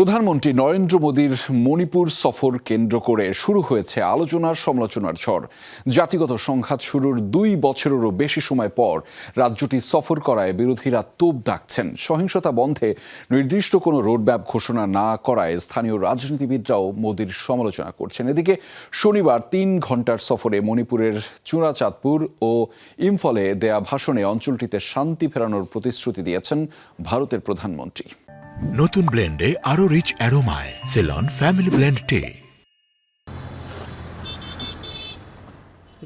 প্রধানমন্ত্রী নরেন্দ্র মোদীর মণিপুর সফর কেন্দ্র করে শুরু হয়েছে আলোচনার সমালোচনার ঝড়। জাতিগত সংঘাত শুরুর দুই বছরেরও বেশি সময় পর রাজ্যটি সফর করায় বিরোধীরা তোপ ডাকছেন সহিংসতা বন্ধে নির্দিষ্ট কোনো রোডম্যাপ ঘোষণা না করায় স্থানীয় রাজনীতিবিদরাও মোদীর সমালোচনা করছেন। এদিকে শনিবার তিন ঘণ্টার সফরে মণিপুরের চূড়াচাঁদপুর ও ইম্ফলে দেয়া ভাষণে অঞ্চলটিতে শান্তি ফেরানোর প্রতিশ্রুতি দিয়েছেন ভারতের প্রধানমন্ত্রী। নতুন ব্লেন্ডে আরও রিচ অ্যারোমায় সেলন ফ্যামিলি ব্লেন্ড টে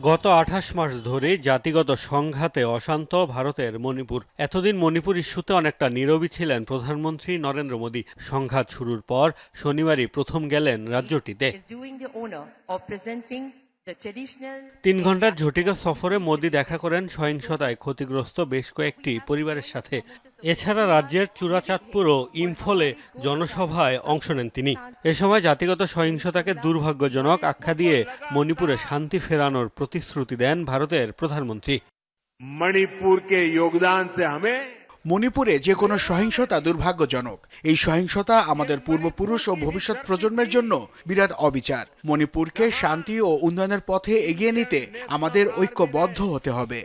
গত আঠাশ মাস ধরে জাতিগত সংঘাতে অশান্ত ভারতের মণিপুর। এতদিন মণিপুর ইস্যুতে অনেকটা নীরবই ছিলেন প্রধানমন্ত্রী নরেন্দ্র মোদী। সংঘাত শুরুর পর শনিবারই প্রথম গেলেন রাজ্যটিতে। Is doing the honor of presenting the traditional তিন ঘণ্টার ঝটিকা সফরে মোদী দেখা করেন সহিংসতায় ক্ষতিগ্রস্ত বেশ কয়েকটি পরিবারের সাথে। এছাড়া রাজ্যের চূড়াচাঁদপুর ও ইম্ফলে জনসভায় অংশ নেন তিনি। এ সময় জাতিগত সহিংসতাকে দুর্ভাগ্যজনক আখ্যা দিয়ে মণিপুরে শান্তি ফেরানোর প্রতিশ্রুতি দেন ভারতের প্রধানমন্ত্রী। মণিপুরকে যোগদান সে মণিপুরে যে কোনো সহিংসতা দুর্ভাগ্যজনক। এই সহিংসতা আমাদের পূর্বপুরুষ ও ভবিষ্যৎ প্রজন্মের জন্য বিরাট অবিচার। মণিপুরকে শান্তি ও উন্নয়নের পথে এগিয়ে নিতে আমাদের ঐক্যবদ্ধ হতে হবে।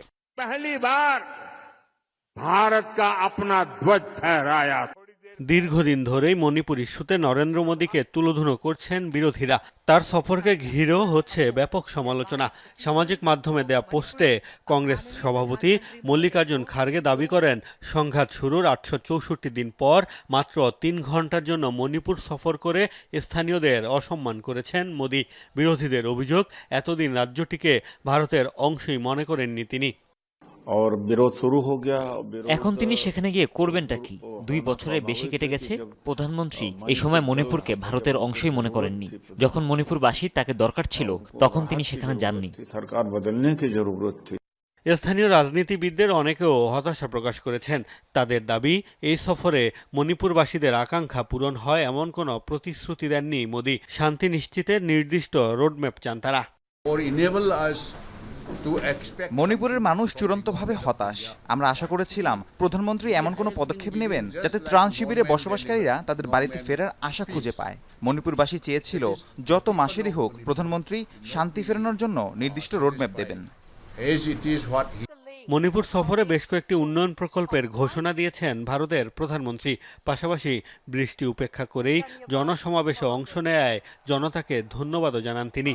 ভারত আপনা ধ্বজ দীর্ঘদিন ধরেই মণিপুর ইস্যুতে নরেন্দ্র মোদীকে তুলোধুনো করছেন বিরোধীরা। তার সফরকে ঘিরেও হচ্ছে ব্যাপক সমালোচনা। সামাজিক মাধ্যমে দেয়া পোস্টে কংগ্রেস সভাপতি মল্লিকার্জুন খার্গে দাবি করেন, সংঘাত শুরুর আটশো চৌষট্টি দিন পর মাত্র তিন ঘণ্টার জন্য মণিপুর সফর করে স্থানীয়দের অসম্মান করেছেন মোদী। বিরোধীদের অভিযোগ, এতদিন রাজ্যটিকে ভারতের অংশই মনে করেননি তিনি। এখন তিনি সেখানে গিয়ে করবেনটা কি? দুই বছরে বেশি কেটে গেছে? প্রধানমন্ত্রী এই সময় মণিপুরকে ভারতের অংশই মনে করেননি। যখন মণিপুরবাসী তাকে দরকার ছিল তখন তিনি সেখানে যাননি। স্থানীয় রাজনীতিবিদদের অনেকেও হতাশা প্রকাশ করেছেন। তাদের দাবি এই সফরে মণিপুরবাসীদের আকাঙ্ক্ষা পূরণ হয় এমন কোন প্রতিশ্রুতি দেননি মোদী। শান্তি নিশ্চিতের নির্দিষ্ট রোডম্যাপ চান তারা। মণিপুরের মানুষ চূড়ান্তভাবে হতাশ। আমরা আশা করেছিলাম প্রধানমন্ত্রী এমন কোনো পদক্ষেপ নেবেন যাতে ত্রাণ শিবিরে বসবাসকারীরা তাদের বাড়িতে ফেরার আশা খুঁজে পায়। মণিপুরবাসী চেয়েছিল যত মাসেরই হোক প্রধানমন্ত্রী শান্তি ফেরানোর জন্য নির্দিষ্ট রোডম্যাপ দেবেন। মণিপুর সফরে বেশ কয়েকটি উন্নয়ন প্রকল্পের ঘোষণা দিয়েছেন ভারতের প্রধানমন্ত্রী। পাশাপাশি বৃষ্টি উপেক্ষা করেই জনসমাবেশে অংশ নেয় জনতাকে ধন্যবাদও জানান তিনি।